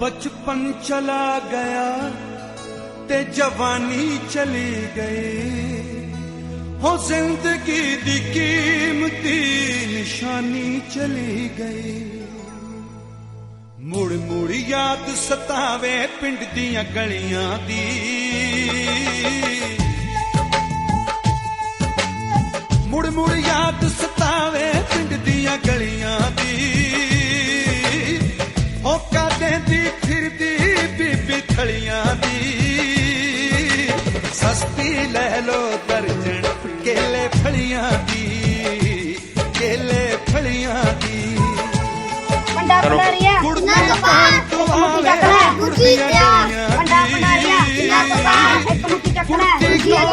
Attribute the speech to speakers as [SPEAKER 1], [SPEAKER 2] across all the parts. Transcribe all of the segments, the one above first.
[SPEAKER 1] ਬਚਪਨ ਚਲਾ ਗਿਆ ਤੇ ਜਵਾਨੀ ਚਲੀ ਗਈ ਹੋ ਜ਼ਿੰਦਗੀ ਦੀ ਕੀਮਤੀ ਨਿਸ਼ਾਨੀ ਚਲੀ ਗਈ ਮੁੜ ਮੁੜ ਯਾਦ ਸਤਾਵੇ ਪਿੰਡ ਦੀਆਂ ਗਲੀਆਂ ਦੀ ਦੀ। ਸਸਤੀ ਲੈ ਲੋ ਦਰਜਣ ਕੇਲੇ ਫਲੀਆਂ ਦੀ ਕੇਲੇ ਫਲੀਆਂ ਦੀ।
[SPEAKER 2] ਵੱਡਾ ਬਣਾਰੀਆ ਨਾ
[SPEAKER 1] ਪਾਣ
[SPEAKER 2] ਕਪਾ ਇੱਕ ਮੁੱਠੀ ਚੱਕ ਲੈ ਗੁੱਡੀ ਆ ਵੱਡਾ ਬਣਾਰੀਆ ਨਾ ਕਪਾ ਇੱਕ ਮੁੱਠੀ ਚੱਕ ਲੈ ਗੁੱਡੀ ਆ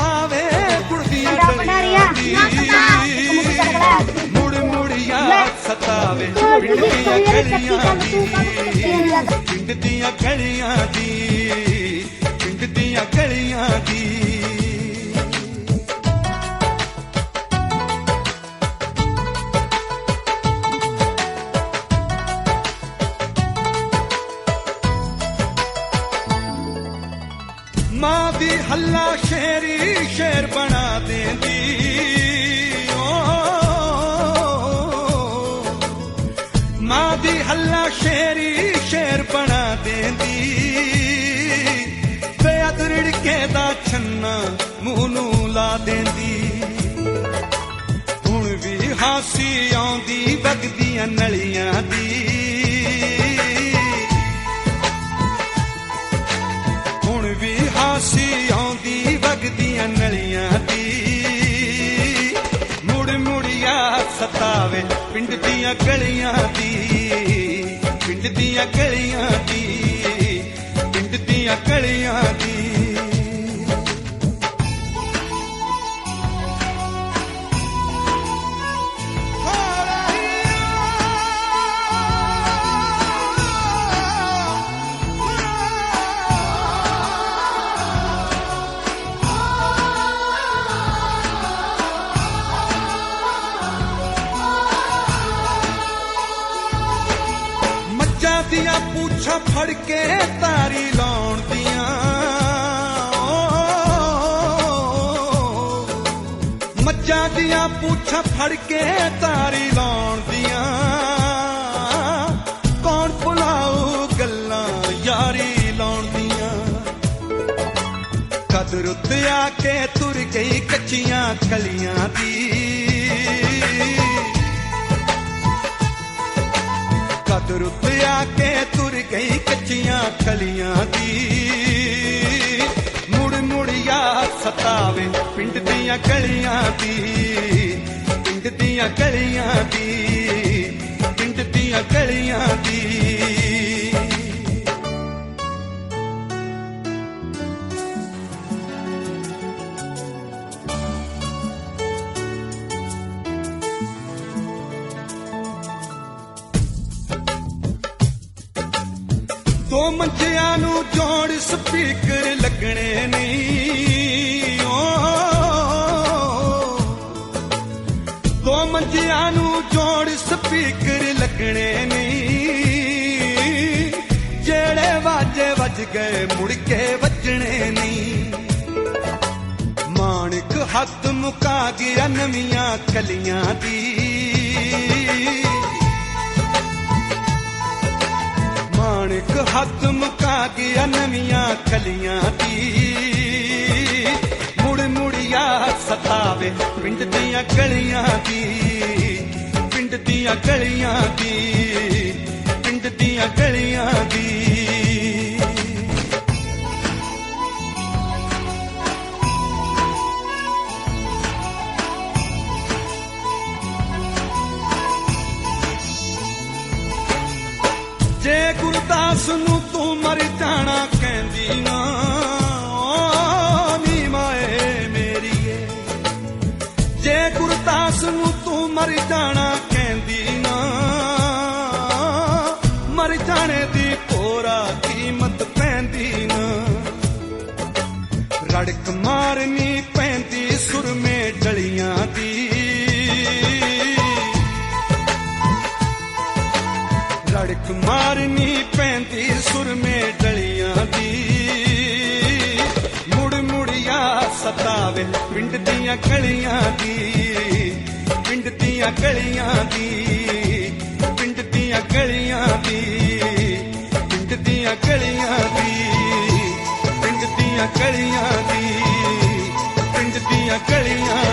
[SPEAKER 1] ਆਵੇ ਕੁੜਦੀਆਂ
[SPEAKER 2] ਵੱਡਾ ਬਣਾਰੀਆ ਨਾ ਕਪਾ ਇੱਕ ਮੁੱਠੀ ਚੱਕ ਲੈ।
[SPEAKER 1] ਮੁੜ ਮੁੜ ਯਾਦ ਸਤਾਵੇ ਪਿੰਡ ਦੀਆਂ ਗਲੀਆਂ ਦੀ ਪਿੰਡ ਦੀਆਂ ਗਲੀਆਂ ਦੀ, ਪਿੰਡ ਦੀਆਂ ਗਲੀਆਂ ਦੀ। ਮਾਂ ਦੀ ਹੱਲਾ ਸ਼ੇਰੀ ਸ਼ੇਰ ਬਣਾ ਦੇਂਦੀ। ਮਾਂ ਦੀ ਹੱਲਾ ਸ਼ੇਰੀ ਸ਼ੇਰ ਬਣਾ ਦੇਂਦੀ। ਬੇਅਦਰੜ ਕੇ ਦਾ ਛੰਨਾ ਮੂੰਹ ਨੂੰ ਲਾ ਦੇਂਦੀ। ਹੁਣ ਵੀ ਹਾਸੀ ਆਉਂਦੀ, ਵਗਦੀਆਂ ਨਲੀਆਂ ਦੀ। ਸਤਾਵੇ ਪਿੰਡ ਦੀਆਂ ਗਲੀਆਂ ਦੀ ਪਿੰਡ ਦੀਆਂ ਗਲੀਆਂ ਦੀ ਪਿੰਡ ਦੀਆਂ ਗਲੀਆਂ ਦੀ। ਪੂਛਾਂ ਫੜ ਕੇ ਤਾਰੀ ਲਾਉਣ ਦੀਆਂ। ਮੱਝਾਂ ਦੀਆਂ ਪੂਛਾਂ ਫੜ ਕੇ ਤਾਰੀ ਲਾਉਣ ਦੀਆਂ। ਕੌਣ ਭੁਲਾਊ ਗੱਲਾਂ ਯਾਰੀ ਲਾਉਣ ਦੀਆਂ। ਕਦਰ ਉੱਤੇ ਆ ਕੇ ਤੁਰ ਗਈ ਕੱਚੀਆਂ ਕਲੀਆਂ ਦੀ। ਕਦਰ ਉੱਤੇ ਆ ਕੇ ਤੁਰ ਗਈ ਕੱਚੀਆਂ ਕਲੀਆਂ ਦੀ। ਮੁੜ ਮੁੜ ਸਤਾਵੇ ਪਿੰਡ ਦੀਆਂ ਗਲੀਆਂ ਦੀ। ਪਿੰਡ ਦੀਆਂ ਗਲੀਆਂ ਦੀ, ਪਿੰਡ ਦੀਆਂ ਗਲੀਆਂ ਦੀ। ਦੋ ਮੰਜਿਆਂ ਨੂੰ ਜੋੜ ਸਪੀਕਰ ਲੱਗਣੇ ਨਹੀਂ ਓ। ਦੋ ਮੰਜਿਆਂ ਨੂੰ ਜੋੜ ਸਪੀਕਰ ਲੱਗਣੇ ਨਹੀਂ ਜਿਹੜੇ ਵਾਜੇ ਵੱਜ ਗਏ ਮੁੜ ਕੇ ਵੱਜਣੇ ਨਹੀਂ। ਮਾਣਕ ਹੱਥ ਮੁਕਾ ਗਿਆ ਨਵੀਆਂ ਕਲੀਆਂ ਦੀ। ਮਾਣਕ ਮੁਕਾ ਗਿਆ ਨਵੀਆਂ ਕਲੀਆਂ ਦੀ। ਮੁੜ ਮੁੜ ਸਤਾਵੇ ਪਿੰਡ ਦੀਆਂ ਗਲੀਆਂ ਦੀ। ਪਿੰਡ ਦੀਆਂ ਗਲੀਆਂ ਦੀ, ਪਿੰਡ ਦੀਆਂ ਗਲੀਆਂ ਦੀ। ਗੁਰਦਾਸ ਨੂੰ ਤੂੰ ਮਰ ਜਾਣਾ ਕਹਿੰਦੀ ਨਾ। ਓ ਨੀ ਮਾਏ ਮੇਰੀਏ ਜੇ ਗੁਰਦਾਸ ਨੂੰ ਤੂੰ ਮਰ ਜਾਣਾ ਕਹਿੰਦੀ ਨਾ। ਮਰ ਜਾਣੇ ਦੀ ਕੋਰਾ ਕੀਮਤ ਪੈਂਦੀ ਨਾ। ਰੜਕ ਮਾਰਨੀ ਪੈਂਦੀ ਸੁਰਮੇ ਡਲੀਆਂ ਦੀ। ਧੜਕ ਮਾਰ ਸਤਾਵੇ ਪਿੰਡ ਦੀਆਂ ਕਲੀਆਂ ਦੀ, ਪਿੰਡ ਦੀਆਂ ਕਲੀਆਂ ਦੀ, ਪਿੰਡ ਦੀਆਂ ਕਲੀਆਂ ਦੀ, ਪਿੰਡ ਦੀਆਂ ਕਲੀਆਂ ਦੀ, ਪਿੰਡ ਦੀਆਂ ਕਲੀਆਂ ਦੀ, ਪਿੰਡ ਦੀਆਂ ਕਲੀਆਂ